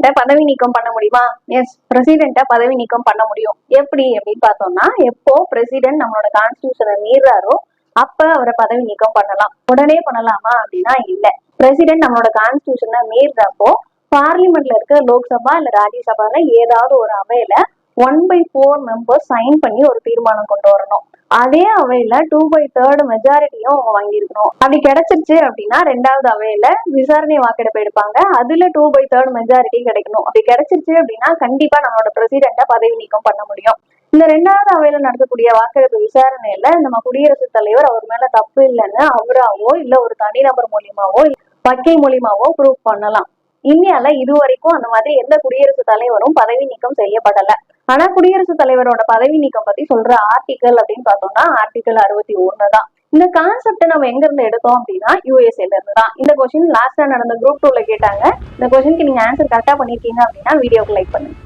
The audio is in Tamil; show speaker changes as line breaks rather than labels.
பிரசிடென்ட்டை பதவி நீக்கம் பண்ண முடியுமா? எஸ் பிரசிடென்ட்டை பதவி நீக்கம் பண்ண முடியும். எப்படி அப்படின்னு பார்த்தோம்னா எப்போ பிரசிடென்ட் நம்மளோட கான்ஸ்டியூஷனை மீறாரோ அப்ப அவரை பதவி நீக்கம் பண்ணலாம். உடனே பண்ணலாமா அப்படின்னா இல்ல. பிரசிடென்ட் நம்மளோட கான்ஸ்டியூஷனை மீறப்போ பார்லிமெண்ட்ல இருக்க லோக்சபா இல்ல ராஜ்யசபால ஏதாவது ஒரு அவையில one by four members sign பண்ணி ஒரு தீர்மானம் கொண்டு வரணும். அதே அவையில டூ பை தேர்ட் மெஜாரிட்டியும் அவங்க வாங்கியிருக்கணும். அப்படி கிடைச்சிருச்சு அப்படின்னா ரெண்டாவது அவையில விசாரணை வாக்கெடுப்பு எடுப்பாங்க. அதுல டூ பை தேர்ட் மெஜாரிட்டி கிடைக்கணும். அப்படி கிடைச்சிருச்சு அப்படின்னா கண்டிப்பா நம்மளோட பிரசிடென்ட்டை பதவி நீக்கம் பண்ண முடியும். இந்த ரெண்டாவது அவையில நடக்கக்கூடிய வாக்கெடுப்பு விசாரணையில நம்ம குடியரசுத் தலைவர் அவர் மேல தப்பு இல்லைன்னு அவராவோ இல்ல ஒரு தனிநபர் மூலியமாவோ வக்கை மூலியமாவோ ப்ரூவ் பண்ணலாம். இந்தியால இது வரைக்கும் அந்த மாதிரி எந்த குடியரசுத் தலைவரும் பதவி நீக்கம் செய்யப்படல. ஆனா குடியரசுத் தலைவரோட பதவி நீக்கம் பத்தி சொல்ற ஆர்டிக்கல் அப்படின்னு பார்த்தோம்னா ஆர்டிக்கல் அறுபத்தி ஒண்ணு தான். இந்த கான்செப்ட் நம்ம எங்க இருந்து எடுத்தோம் அப்படின்னா யூஎஸ்ஏல இருந்து தான். இந்த கொஸ்டின் லாஸ்டா நடந்த குரூப் டூல கேட்டாங்க. இந்த கொஸ்டினுக்கு நீங்க ஆன்சர் கரெக்டா பண்ணிருக்கீங்க அப்படின்னா வீடியோக்கு லைக் பண்ணுங்க.